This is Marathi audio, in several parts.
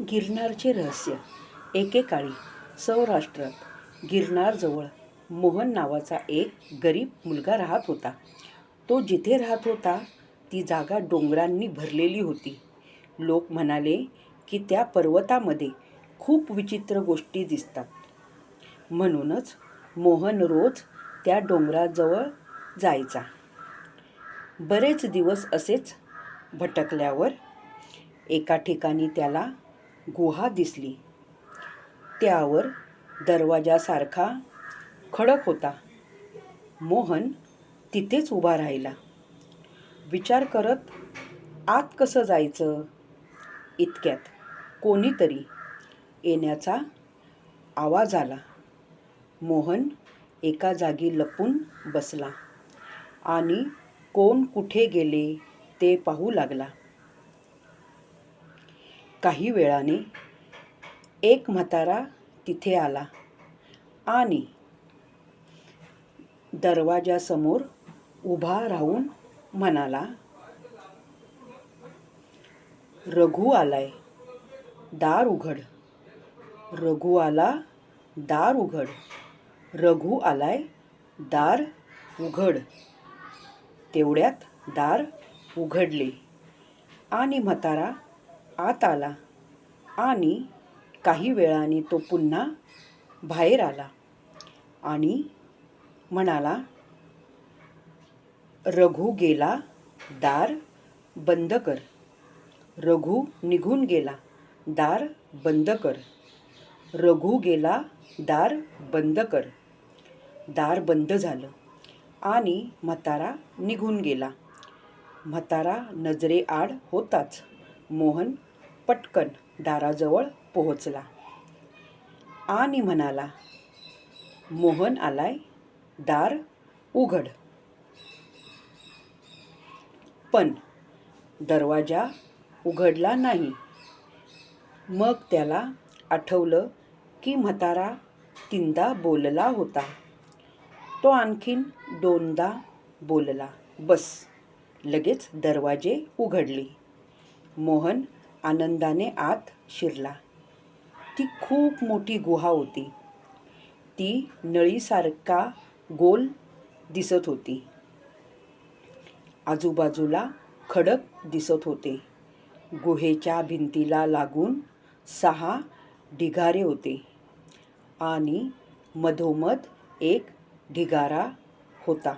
गिरनारचे रहस्य. एकेकाळी सौराष्ट्रात गिरनारजवळ मोहन नावाचा एक गरीब मुलगा राहत होता. तो जिथे राहत होता ती जागा डोंगरांनी भरलेली होती. लोक म्हणाले की त्या पर्वतामध्ये खूप विचित्र गोष्टी दिसतात. म्हणूनच मोहन रोज त्या डोंगराजवळ जायचा. बरेच दिवस असेच भटकल्यावर एका ठिकाणी त्याला गुहा दिसली. त्यावर दरवाजासारखा खडक होता. मोहन तिथेच उभा राहिला. विचार करत आत कसं जायचं? इतक्यात कोणीतरी येण्याचा आवाज आला. मोहन एका जागी लपून बसला आणि कोण कुठे गेले ते पाहू लागला. काही वेळाने एक म्हातारा तिथे आला आणि दरवाजासमोर उभा राहून म्हणाला रघु आलाय दार उघड. रघु आला दार उघड. रघु आलाय दार उघड. तेवढ्यात दार उघडले आणि म्हातारा आत आला आणि काही वेळाने तो पुन्हा बाहेर आला आणि म्हणाला रघु गेला दार बंद कर. रघु निघून गेला दार बंद कर. रघु गेला दार बंद कर. दार बंद झालं आणि म्हातारा निघून गेला. म्हातारा नजरेआड होताच. मोहन पटकन दाराजवळ पोहोचला. आणि म्हणाला मोहन आलाय दार उघड. पण दरवाजा उघडला नाही. मग त्याला आठवलं की म्हातारा तीनदा बोलला होता. तो आणखीन दोनदा बोलला. बस लगेच दरवाजे उघडले. मोहन आनंदाने आत शिरला. ती खूप मोठी गुहा होती. ती नळीसारखा गोल दिसत होती. आजूबाजूला खडक दिसत होते. गुहेच्या भिंतीला लागून सहा ढिगारे होते आणि मधोमध एक ढिगारा होता.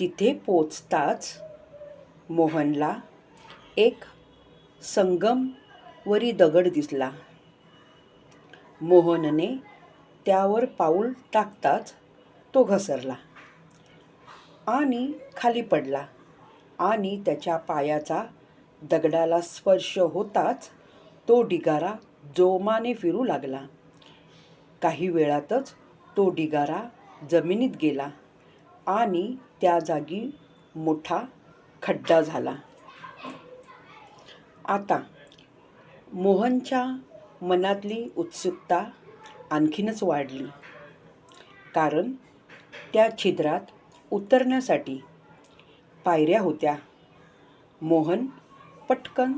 तिथे पोचताच मोहनला एक संगमवरी दगड दिसला. मोहनने त्यावर पाऊल टाकताच तो घसरला आणि खाली पडला आणि त्याच्या पायाचा दगडाला स्पर्श होताच तो ढिगारा जोमाने फिरू लागला. काही वेळातच तो ढिगारा जमिनीत गेला आणि त्या जागी मोठा खड्डा झाला. आता मोहनच्या मनातली उत्सुकता आणखीनच वाढली. कारण त्या छिद्रात उतरण्यासाठी पायऱ्या होत्या. मोहन पटकन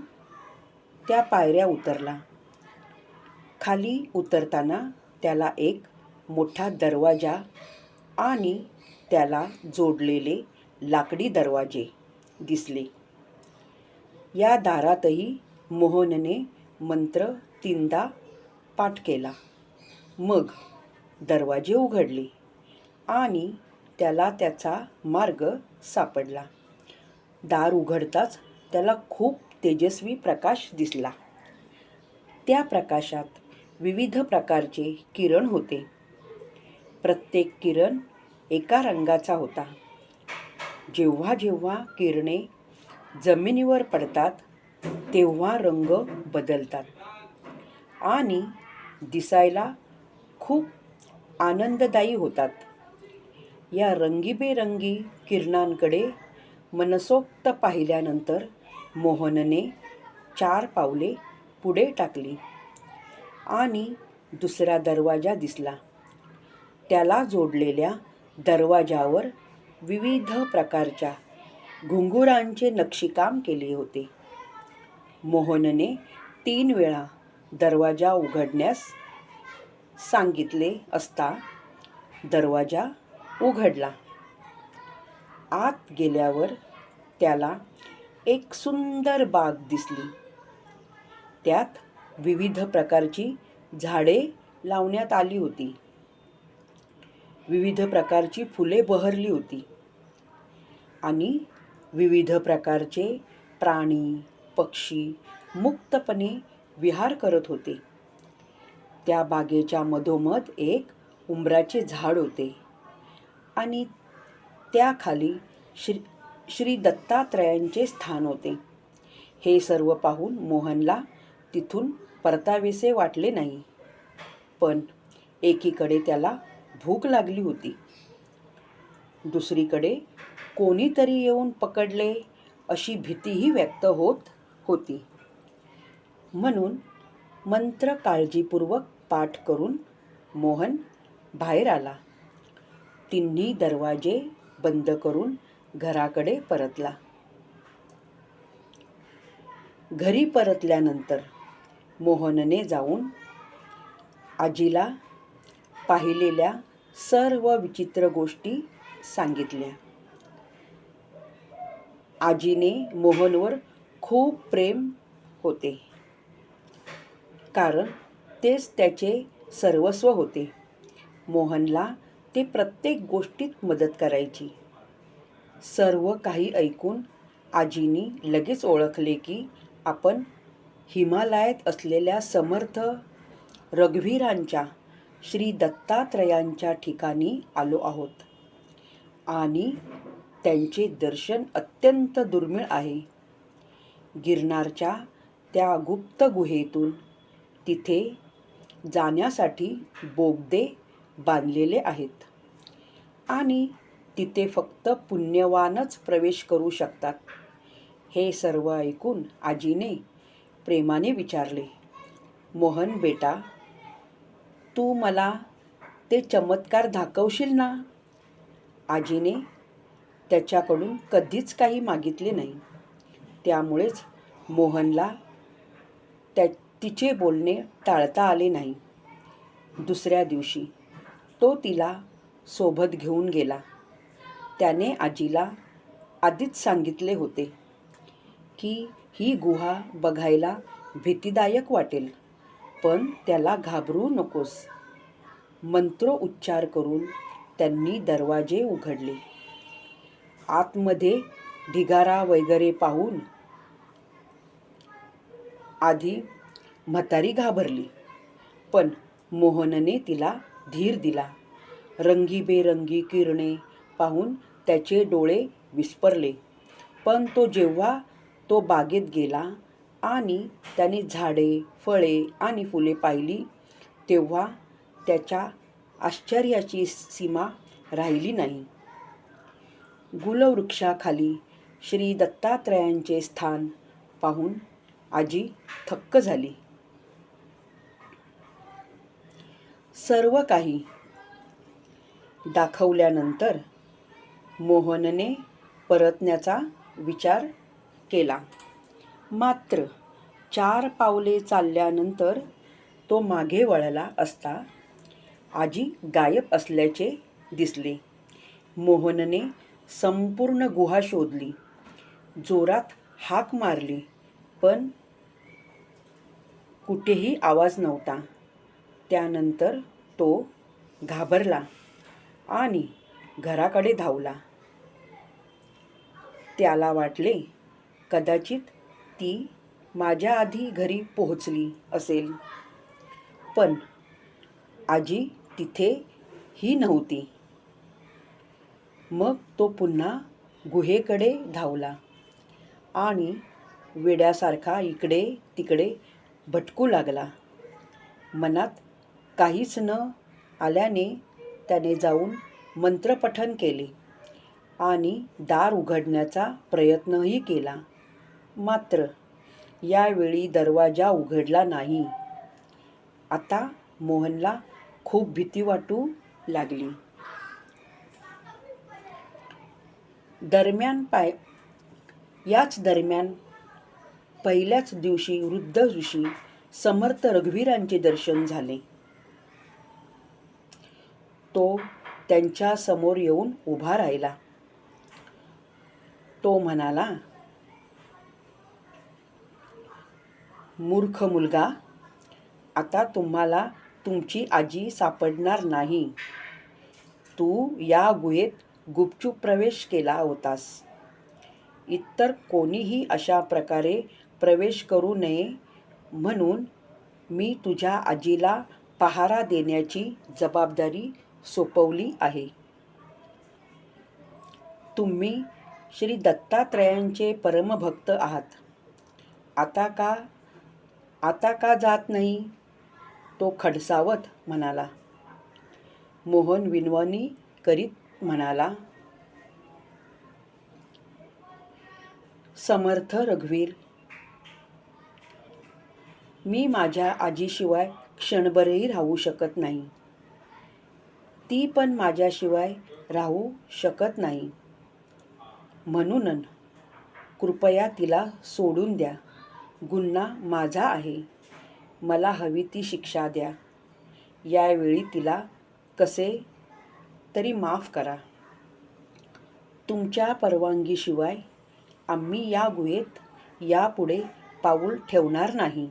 त्या पायऱ्या उतरला. खाली उतरताना त्याला एक मोठा दरवाजा आणि त्याला जोडलेले लाकडी दरवाजे दिसले. या दारातही मोहनने मंत्र तीनदा पाठ केला. मग दरवाजे उघडले आणि त्याला त्याचा मार्ग सापडला. दार उघडताच त्याला खूप तेजस्वी प्रकाश दिसला. त्या प्रकाशात विविध प्रकारचे किरण होते. प्रत्येक किरण एका रंगाचा होता. जेव्हा जेव्हा किरणे जमिनीवर पडतात तेव्हा रंग बदलतात. आणि दिसायला खूप आनंददायी होतात. या रंगीबेरंगी किरणांकडे मनसोक्त पाहिल्यानंतर मोहनने चार पावले पुढे टाकली आणि दुसरा दरवाजा दिसला. त्याला जोडलेल्या दरवाजावर विविध प्रकारच्या घुंगुरांचे नक्षीकाम केले होते. मोहनने तीन वेळा दरवाजा उघडण्यास सांगितले असता दरवाजा उघडला. आत गेल्यावर त्याला एक सुंदर बाग दिसली. त्यात विविध प्रकारची झाडे लावण्यात आली होती. विविध प्रकारची फुले बहरली होती. आणि विविध प्रकारचे प्राणी पक्षी मुक्तपणे विहार करत होते. त्या बागेच्या मधोमध एक उंबराचे झाड होते आणि त्याखाली श्री श्री दत्तात्रयांचे स्थान होते. हे सर्व पाहून मोहनला तिथून परतावेसे वाटले नाही. पण एकीकडे त्याला भूक लागली होती. दुसरीकडे कोणीतरी येऊन पकडले अशी भीतीही व्यक्त होत होती. म्हणून मंत्र काळजीपूर्वक पाठ करून मोहन बाहेर आला. तिन्ही दरवाजे बंद करून घराकडे परतला. घरी परतल्यानंतर मोहनने जाऊन आजीला पाहिलेल्या सर्व विचित्र गोष्टी सांगितल्या. आजीने मोहनवर खूप प्रेम होते. कारण तेच त्याचे सर्वस्व होते. मोहनला ते प्रत्येक गोष्टीत मदत करायची. सर्व काही ऐकून आजीनी लगेच ओळखले की आपण हिमालयात असलेल्या समर्थ रघुवीरांच्या श्री दत्तात्रयांच्या ठिकाणी आलो आहोत. आणि त्यांचे दर्शन अत्यंत दुर्मिळ आहे. गिरनारच्या त्या गुप्त गुहेतून तिथे जाण्यासाठी बोगदे बांधलेले आहेत आणि तिथे फक्त पुण्यवानच प्रवेश करू शकतात. हे सर्व ऐकून आजीने प्रेमाने विचारले मोहन बेटा तू मला ते चमत्कार दाखवशील ना? आजीने त्याच्याकडून कधीच काही मागितले नाही. त्यामुळेच मोहनला त्या तिचे बोलणे टाळता आले नाही. दुसऱ्या दिवशी तो तिला सोबत घेऊन गेला. त्याने आजीला आधीच सांगितले होते की ही गुहा बघायला भीतीदायक वाटेल पण त्याला घाबरू नकोस. मंत्र उच्चार करून त्यांनी दरवाजे उघडले. आतमध्ये ढिगारा वगैरे पाहून आधी म्हातारी घाबरली. पण मोहनने तिला धीर दिला. रंगीबेरंगी किरणे पाहून त्याचे डोळे विस्परले. पण तो जेव्हा तो बागेत गेला आणि त्याने झाडे फळे आणि फुले पाहिली तेव्हा त्याच्या आश्चर्याची सीमा राहिली नाही. गुलवृक्षाखाली श्री दत्तात्रयांचे स्थान पाहून आजी थक्क झाली. सर्व काही दाखवल्यानंतर मोहनने परतण्याचा विचार केला. मात्र चार पावले चालल्यानंतर तो मागे वळला असता आजी गायब असल्याचे दिसले. मोहनने संपूर्ण गुहा शोधली. जोरात हाक मारली पण कुठेही आवाज नव्हता. त्यानंतर तो घाबरला आणि घराकडे धावला. त्याला वाटले कदाचित ती माझ्या आधी घरी पोहोचली असेल. पण आजी तिथे ही नव्हती. मग तो पुन्हा गुहेकडे धावला. आणि वेड्यासारखा इकडे तिकडे भटकू लागला. मनात काहीच न आल्याने त्याने जाऊन मंत्रपठन केले आणि दार उघडण्याचा प्रयत्नही केला. मात्र यावेळी दरवाजा उघडला नाही. आता मोहनला खूप भीती वाटू लागली. दरम्यान पाय. याच दरम्यान पहिल्याच दिवशी वृद्ध ऋषी समर्थ रघुवीरांचे दर्शन झाले. तो त्यांच्यासमोर येऊन उभा राहिला. तो म्हणाला मूर्ख मुलगा आता तुम्हाला तुमची आजी सापडणार नाही. तू या गुहेत गुपचूप प्रवेश केला होतास. इतर कोणीही अशा प्रकारे प्रवेश करू नये म्हणून मी तुझ्या आजीला पहारा देण्याची जबाबदारी सोपवली आहे. तुम्ही श्री दत्तात्रयांचे परमभक्त आहात. आता का आता का जात नाही? तो खडसावत म्हणाला. मोहन विनवणी करीत म्हणाला समर्थ रघुवीर मी माझ्या आजीशिवाय क्षणभरही राहू शकत नाही. ती पण माझ्याशिवाय राहू शकत नाही. म्हणून कृपया तिला सोडून द्या. गुन्हा माझा आहे. मला हवी ती शिक्षा द्या. यावेळी तिला कसे तरी माफ करा. तुमच्या परवानगीशिवाय आम्ही या गुहेत यापुढे पाऊल ठेवणार नाही.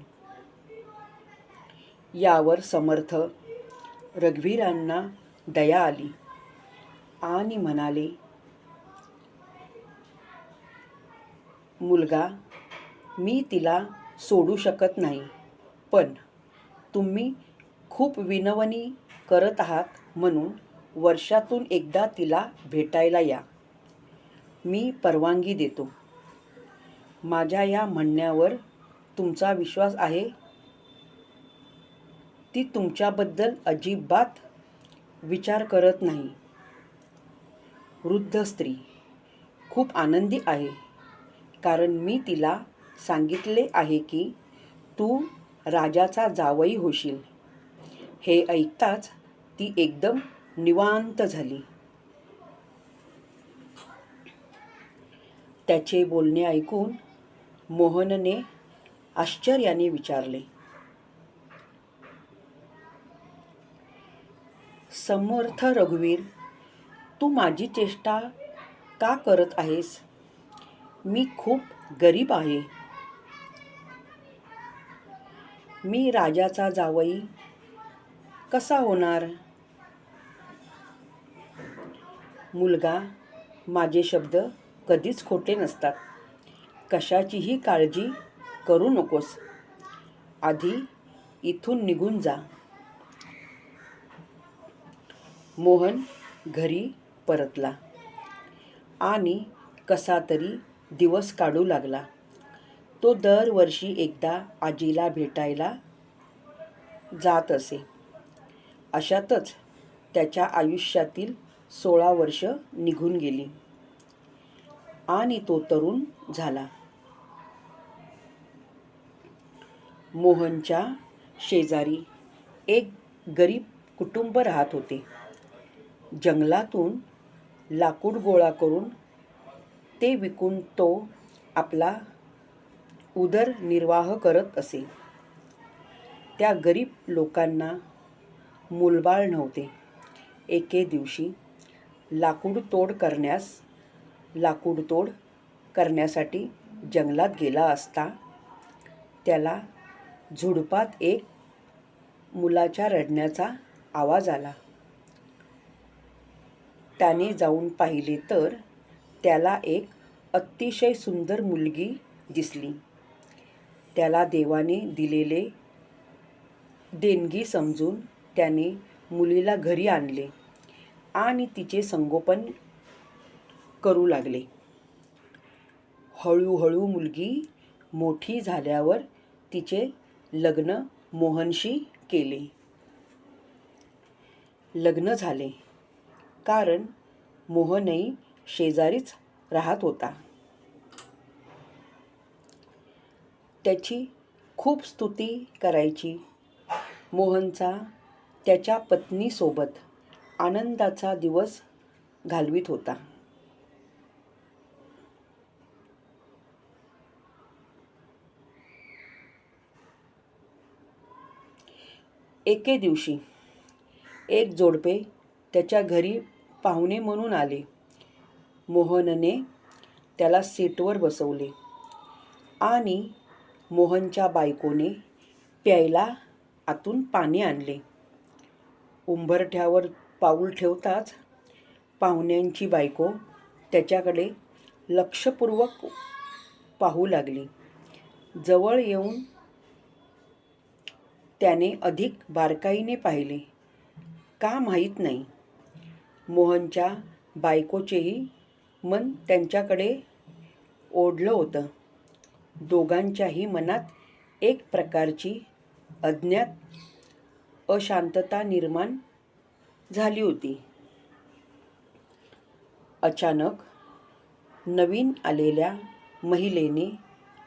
यावर समर्थ रघुवीरांना दया आली आणि म्हणाले मुलगा मी तिला सोडू शकत नाही पण तुम्ही खूप विनवणी करत आहात म्हणून वर्षातून एकदा तिला भेटायला या. मी परवानगी देतो. माझ्या या म्हणण्यावर तुमचा विश्वास आहे? ती तुमच्याबद्दल अजिबात विचार करत नाही. वृद्ध स्त्री खूप आनंदी आहे. कारण मी तिला सांगितले आहे की तू राजाचा जावई होशील. हे ऐकताच ती एकदम निवांत झाली. त्याचे बोलणे ऐकून मोहनने आश्चर्याने विचारले. समर्थ रघुवीर तू माझी चेष्टा का करत आहेस? मी खूप गरीब आहे. मी राजाचा जावई कसा होणार? मुलगा माझे शब्द कधीच खोटे नसतात. कशाचीही काळजी करू नकोस. आधी इथून निघून जा. मोहन घरी परतला आणि कसा तरी दिवस काढू लागला. तो दरवर्षी एकदा आजीला भेटायला जात असे. अशातच त्याच्या आयुष्यातील सोळा वर्ष निघून गेली. आणि तो तरुण झाला. मोहनच्या शेजारी एक गरीब कुटुंब राहत होते. जंगलातून लाकूड गोळा करून ते विकून तो आपला उदरनिर्वाह करत असे. त्या गरीब लोकांना मूलबाळ नव्हते. एके दिवशी लाकूड तोड करण्यास लाकूड तोड करण्यासाठी जंगलात गेला असता त्याला झुडपात एक मुलाच्या रडण्याचा आवाज आला. त्याने जाऊन पाहिले तर त्याला एक अतिशय सुंदर मुलगी दिसली. त्याला देवाने दिलेले देणगी समजून त्याने मुलीला घरी आणले. आणि तिचे संगोपन करू लागले. हळूहळू मुलगी मोठी झाल्यावर तिचे लग्न मोहनशी केले. लग्न झाले कारण मोहनही शेजारीच राहत होता. त्याची खूप स्तुती करायची. मोहनचा त्याच्या पत्नीसोबत आनंदाचा दिवस घालवित होता. एके दिवशी एक जोडपे त्याच्या घरी पाहुणे म्हणून आले. मोहनने त्याला सीटवर बसवले आणि मोहनच्या बायकोने प्यायला आतून पाणी आणले. उंबरठ्यावर पाऊल ठेवताच पाहुण्यांची बायको त्याच्याकडे लक्षपूर्वक पाहू लागली. जवळ येऊन त्याने अधिक बारकाईने पाहिले. का माहीत नाही. मोहनच्या बायकोचेही मन त्यांच्याकडे ओढलं होतं. दोघांच्याही मनात एक प्रकारची अज्ञात अशांतता निर्माण झाली होती. अचानक नवीन आलेल्या महिलेने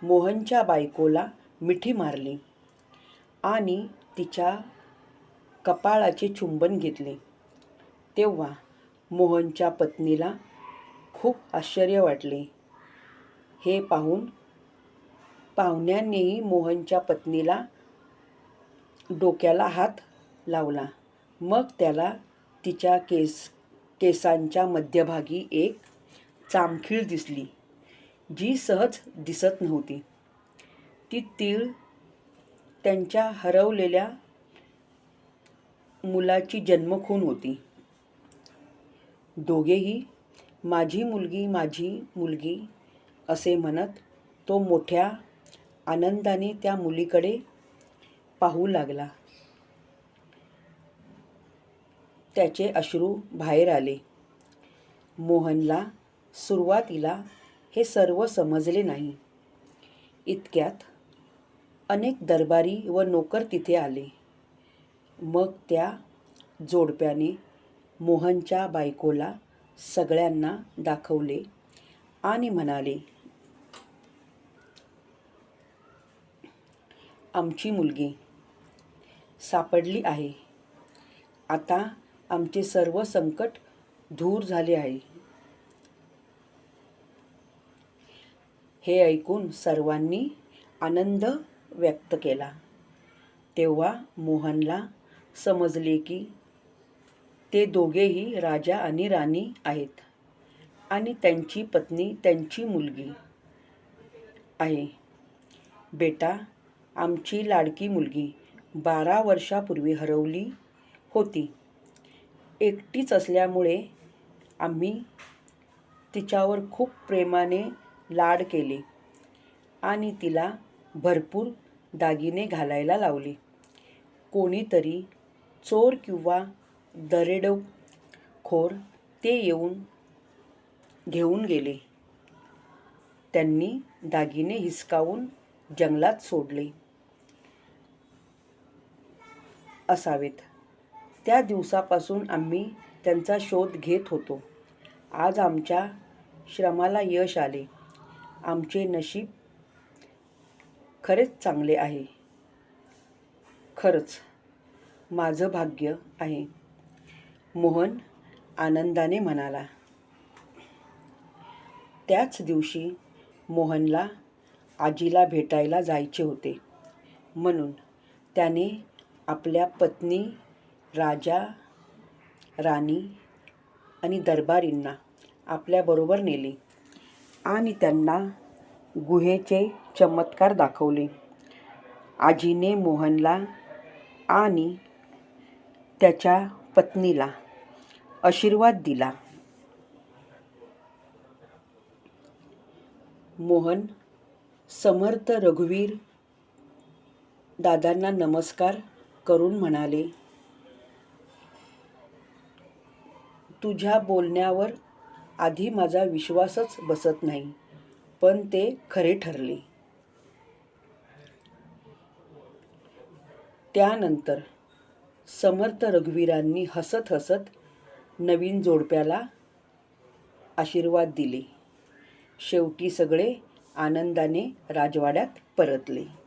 मोहनच्या बायकोला मिठी मारली आणि तिच्या कपाळाचे चुंबन घेतले. तेव्हा मोहनच्या पत्नीला खूप आश्चर्य वाटले. हे पाहून पाहुण्यांनीही मोहनच्या पत्नीला डोक्याला हात लावला. मग त्याला तिच्या केस केसांच्या मध्यभागी एक चामखीळ दिसली जी सहज दिसत नव्हती. ती तीळ त्यांच्या हरवलेल्या मुलाची जन्मखून होती. दोघेही माझी मुलगी माझी मुलगी असे म्हणत तो मोठ्या आनंदाने त्या मुलीकडे पाहू लागला. त्याचे अश्रू बाहेर आले. मोहनला सुरुवातीला हे सर्व समजले नाही. इतक्यात अनेक दरबारी व नोकर तिथे आले. मग त्या जोडप्याने मोहनच्या बायकोला सगळ्यांना दाखवले आणि म्हणाले आमची मुलगी सापडली आहे. आता आमचे सर्व संकट दूर झाले आहे. हे ऐकून सर्वांनी आनंद व्यक्त केला. तेव्हा मोहनला समजले की ते दोघेही राजा आणि राणी आहेत आणि त्यांची पत्नी त्यांची मुलगी आहे. बेटा आमची लाडकी मुलगी बारा वर्षापूर्वी हरवली होती. एकटीच असल्यामुळे आम्ही तिच्यावर खूप प्रेमाने लाड केले आणि तिला भरपूर दागिने घालायला लावले. कोणीतरी चोर किंवा दरेडखोर ते येऊन घेऊन गेले. त्यांनी दागिने हिसकावून जंगलात सोडले. असावेत. त्या दिवसापासून आम्ही त्यांचा शोध घेत होतो. आज आमच्या श्रमाला यश आले. आमचे नशीब खरेच चांगले आहे. खरंच माझं भाग्य आहे. मोहन आनंदाने म्हणाला. त्याच दिवशी मोहनला आजीला भेटायला जायचे होते. म्हणून त्याने आपल्या पत्नी राजा राणी आणि दरबारींना आपल्याबरोबर नेले आणि त्यांना गुहेचे चमत्कार दाखवले. आजीने मोहनला आणि त्याच्या पत्नीला आशीर्वाद दिला. मोहन समर्थ रघुवीर दादांना नमस्कार करून म्हणाले तुझ्या बोलण्यावर आधी माझा विश्वासच बसत नाही पण ते खरे ठरले. त्यानंतर समर्थ रघुवीरांनी हसत हसत नवीन जोडप्याला आशीर्वाद दिले. शेवटी सगळे आनंदाने राजवाड्यात परतले.